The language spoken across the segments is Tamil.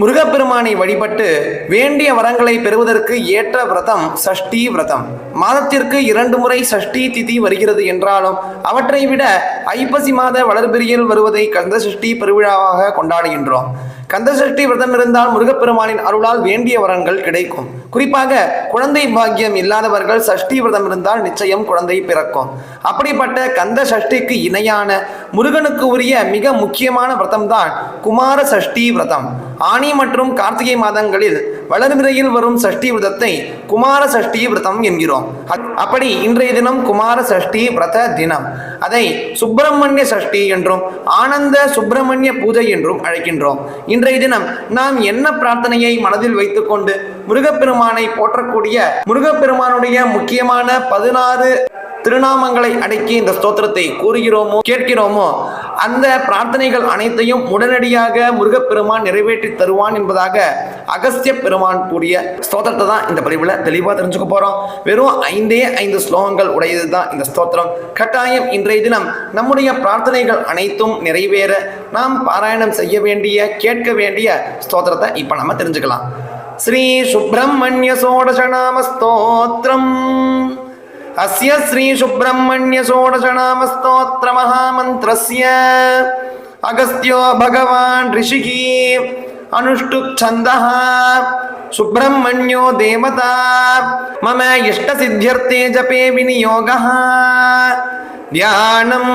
முருகப்பெருமானை வழிபட்டு வேண்டிய வரங்களை பெறுவதற்கு ஏற்ற விரதம் சஷ்டி விரதம். மாதத்திற்கு இரண்டு முறை சஷ்டி திதி வருகிறது என்றாலும் அவற்றை விட ஐப்பசி மாத வளர்பிரியில் வருவதை கந்த சஷ்டி பெருவிழாவாக கொண்டாடுகின்றோம். கந்த சஷ்டி விரதம் இருந்தால் முருகப்பெருமானின் அருளால் வேண்டிய வரங்கள் கிடைக்கும். குறிப்பாக குழந்தை பாக்கியம் இல்லாதவர்கள் சஷ்டி விரதம் இருந்தால் நிச்சயம் குழந்தை பிறக்கும். அப்படிப்பட்ட கந்த சஷ்டிக்கு இணையான முருகனுக்கு உரிய மிக முக்கியமான விரதம் தான் குமார சஷ்டி விரதம். ஆனி மற்றும் கார்த்திகை மாதங்களில் வளர்பிறையில் வரும் சஷ்டி விரதத்தை குமார சஷ்டி விரதம் என்கிறோம். அப்படி இன்றைய தினம் குமார சஷ்டி விரத தினம். அதை சுப்பிரமணிய சஷ்டி என்றும் ஆனந்த சுப்பிரமணிய பூஜை என்றும் அழைக்கின்றோம். இன்றைய தினம் நாம் என்ன பிரார்த்தனையை மனதில் வைத்துக்கொண்டு முருகப்பெருமானை போற்றக்கூடிய முருகப்பெருமானுடைய முக்கியமான பதினாறு திருநாமங்களை அடக்கி இந்த ஸ்தோத்திரத்தை கூறுகிறோமோ கேட்கிறோமோ அந்த பிரார்த்தனைகள் அனைத்தையும் உடனடியாக முருகப்பெருமான் நிறைவேற்றி தருவான் என்பதாக அகஸ்திய பெருமான் கூறிய ஸ்தோத்திரத்தை தான் இந்த பதிவில் தெளிவாக தெரிஞ்சுக்க போகிறோம் வெறும் ஐந்தே ஐந்து ஸ்லோகங்கள் உடையது தான் இந்த ஸ்தோத்திரம். கட்டாயம் இன்றைய தினம் நம்முடைய பிரார்த்தனைகள் அனைத்தும் நிறைவேற நாம் பாராயணம் செய்ய வேண்டிய கேட்க வேண்டிய ஸ்தோத்திரத்தை இப்போ நம்ம தெரிஞ்சுக்கலாம். ஸ்ரீ சுப்பிரமணிய சோடசநாம ஸ்தோத்திரம். अस्य श्रीसुब्रह्मण्यषोडशनामस्तोत्रमहामन्त्रस्य अगस्त्यो भगवान् ऋषिः अनुष्टुप्छन्दः सुब्रह्मण्यो देवता मम इष्टसिद्ध्यर्थे जपे विनियोगः ध्यानम्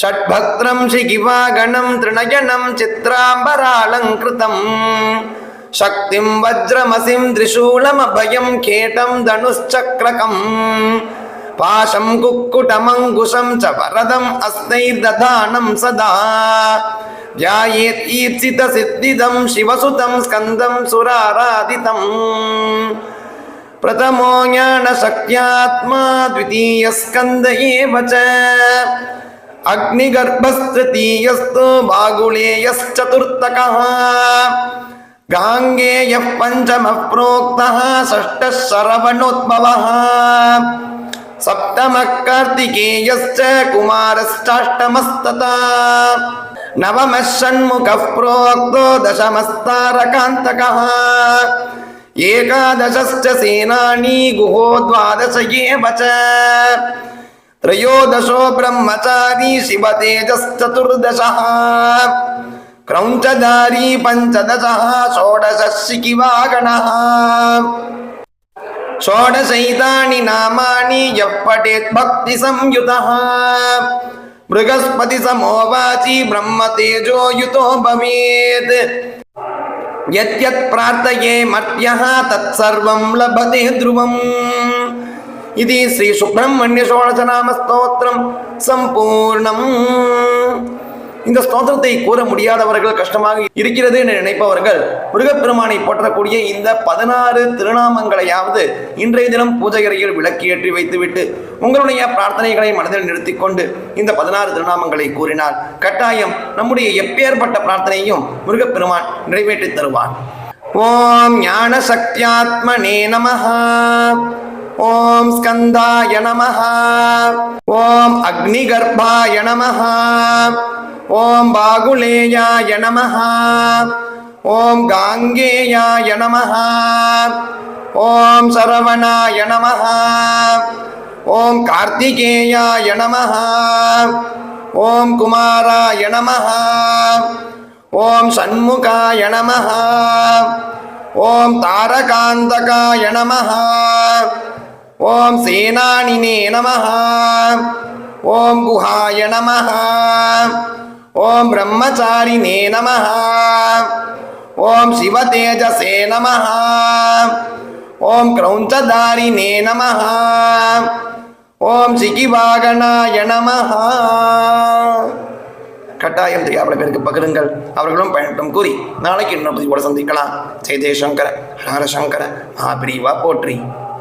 षट्भक्त्रं शिगिवागणं तृणयनं चित्राम्बरालङ्कृतम् शक्तिं वज्रमसिं त्रिशूलमभयं खेटं धनुश्चक्रकम् पाशं कुक्कुटमङ्कुशं च वरदम् अस्तैर्दधानं सदा ध्यायेत् ईप्सितसिद्धिदं शिवसुतं स्कन्दं सुराराधितम् प्रथमो ज्ञानशक्त्यात्मा द्वितीयस्कन्द एव च अग्निगर्भस्तृतीयस्तु बागुलेयश्चतुर्थकः गाङ्गेयः पञ्चमः प्रोक्तः षष्ठः शरवणोद्भवः सप्तमः कार्तिकेयश्च कुमारश्चाष्टमस्तथा नवमः षण्मुखः प्रोक्तो दशमस्तारकान्तकः एकादशश्च सेनानी गुहो द्वादश एव च त्रयोदशो ब्रह्मचारी शिवतेजश्चतुर्दशः क्रौञ्चधारी पञ्चदशः षोडशः शिकिवागणः षोडशैतानि नामानि यः पठेत् भक्तिसंयुतः बृहस्पतिसमोवाचि ब्रह्मतेजो युतो भवेत् यद्यत् प्रार्थये मर्त्यः तत्सर्वं लभते ध्रुवम् इति श्रीसुब्रह्मण्यषोडशनामस्तोत्रं सम्पूर्णम् இந்த ஸ்தோத்திரத்தை கூற முடியாதவர்கள் கஷ்டமாக இருக்கிறது என்று நினைப்பவர்கள் முருகப்பெருமானை போற்றக்கூடிய இந்த பதினாறு திருநாமங்களையாவது இன்றைய தினம் பூஜை அறையில் விளக்கியேற்றி வைத்துவிட்டு உங்களுடைய பிரார்த்தனைகளை மனதில் நிறுத்தி கொண்டு இந்த பதினாறு திருநாமங்களை கூறினால் கட்டாயம் நம்முடைய எப்பேற்பட்ட பிரார்த்தனையும் முருகப்பெருமான் நிறைவேற்றி தருவான் ஓம் ஞான சக்தியாத்மனே நமஹ. ஓம் ஸ்கந்தாய நமஹா. ஓம் அக்னிகர்பாய நமஹா. ஓம் பாகுலேயாய நமஹா ஓம் காங்கேயாய நமஹா ஓம் சரவணாய நமஹா ஓம் கார்த்திகேயாய நமஹா ஓம் குமாராய நமஹா ஓம் சண்முகாய நமஹா ஓம் தாரகாந்தகாய நமஹா ஓம் சேனானினே நமஹா ஓம் குஹாய நமஹா ஓம் பிரம்மச்சாரிணே நம ஓம் சிவதேஜசே நம ஓம் கிரௌஞ்சதாரிணே நம ஓம் சிகிவாகனாய நம கட்டாயம் தெரியாத பேருக்கு பகிருங்கள். அவர்களும் பயணட்டும் கூறி நாளைக்கு இன்னொரு கூட சந்திக்கலாம். ஜெய ஜெயசங்கர ஹரஹர மகாபிரிவா போற்றி.